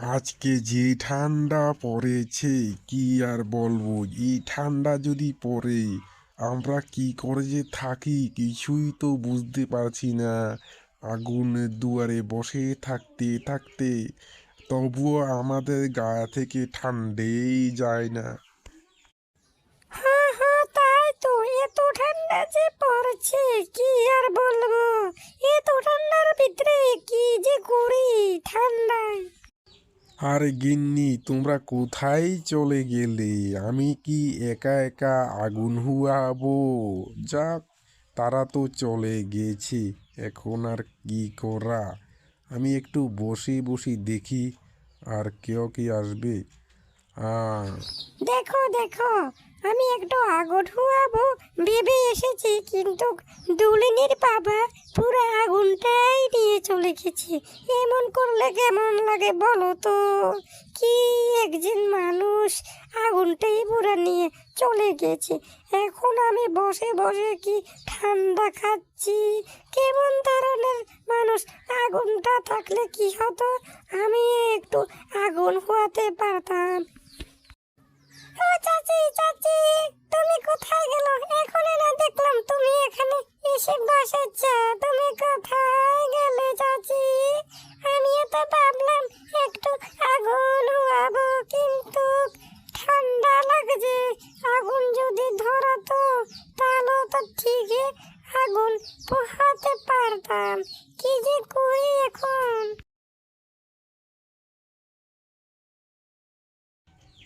আজকে যে ঠান্ডা পড়েছে, কি আর বলব? এই ঠান্ডা যদি পড়ে, আমরা কি করে যে থাকি কিছুই তো বুঝতে পারছি না। আগুনের দুয়ারে বসে থাকতে থাকতে, তবুও আমাদের গা থেকে ঠান্ডেই যায় না। যে পড়ছে, কি আর বলব? এত ঠান্ডার ভিতরে কি যে করি আরে গিন্নি, তোমরা কোথায় চলে গেলে? আমি কি একা একা আগুন হুয়াবো যাক, তারা তো চলে গেছে, এখন আর কি করা? আমি একটু বসে বসে দেখি আর কেউ কি আসবে? দেখো দেখো, আমি একটু আগুন হুয়াবো ভেবে এসেছি, কিন্তু দুলিনীর বাবা পুরো আগুনটাই চলে গেছে। এমন করলে কেমন লাগে বলো তো? কি একজন মানুষ আগুনটাই পুরো নিয়ে চলে গেছে। এখন আমি বসে বসে কি ঠান্ডা খাচ্ছি? কেমন ধরনের মানুষ আগুনটা থাকলে কি হতো? আমি একটু আগুন হওয়াতে পারতাম। চাচি চাচি, তুমি কোথায় গেল? এখনই না দেখলাম তুমি এখানে এসে বসেছ। তুমি কোথায়?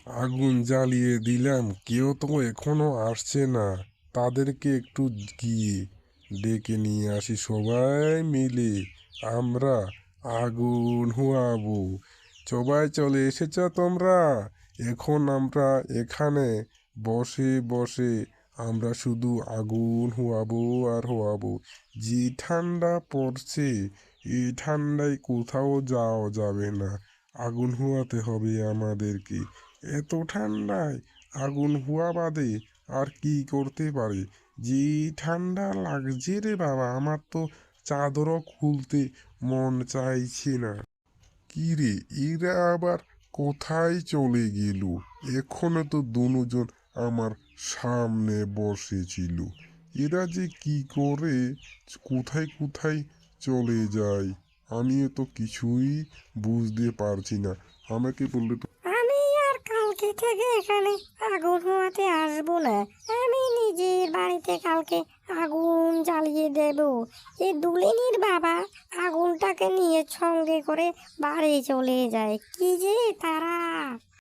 আগুন জ্বালিয়ে দিলাম, কেউ তো এখনও আসছে না। তাদেরকে একটু গিয়ে ডেকে নিয়ে আসি সবাই মিলে। আমরা আগুন হুয়াবো। সবাই চলে এসেছ তোমরা? এখন আমরা এখানে বসে বসে আমরা শুধু আগুন হুয়াবো আর হুয়াবো। যে ঠান্ডা পড়ছে এই ঠান্ডায় কোথাও যাওয়া যাবে না। আগুন হুয়াতে হবে আমাদেরকে। এত ঠান্ডায় আগুন হুয়া বাদে আর কি করতে পারে? যে ঠান্ডা লাগছে রে বাবা, আমার তো চাদরও খুলতে মন চাইছে না। কি রে, এরা আবার কোথায় চলে গেল? এখনও তো দুজন আমার সামনে বসেছিল। এরা যে কি করে, কোথায় কোথায় চলে যায়, আমিও তো কিছুই বুঝতে পারছি না। আমাকে বললে তো থেকে এখানে আগুন হওয়াতে আসব না। আমি নিজের বাড়িতে কালকে আগুন জ্বালিয়ে দেব। এ দুলিনীর বাবা আগুনটাকে নিয়ে সঙ্গে করে বাড়ি চলে যায়। কি যে তার!